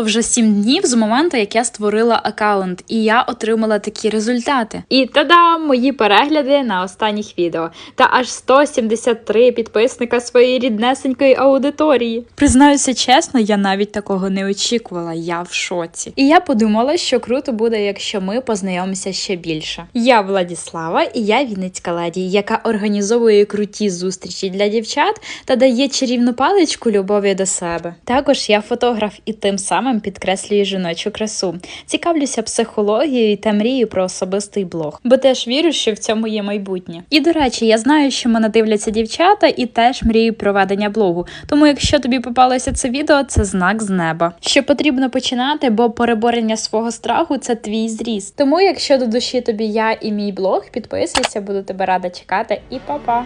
Минуло вже 7 днів з моменту, як я створила аккаунт, і я отримала такі результати. І та-дам! Мої перегляди на останніх відео. Та аж 173 підписника своєї ріднесенької аудиторії. Признаюся чесно, я навіть такого не очікувала. Я в шоці. І я подумала, що круто буде, якщо ми познайомимося ще більше. Я Владіслава, і я Вінницька леді, яка організовує круті зустрічі для дівчат та дає чарівну паличку любові до себе. Також я фотограф і тим самим підкреслюю жіночу красу. Цікавлюся психологією та мрію про особистий блог, бо теж вірю, що в цьому є майбутнє. І до речі, я знаю, що мене дивляться дівчата, і теж мрію про ведення блогу. Тому, якщо тобі попалося це відео, це знак з неба. Що потрібно починати, бо переборення свого страху це твій зріст. Тому, якщо до душі тобі я і мій блог, підписуйся, буду тебе рада чекати. І па-па!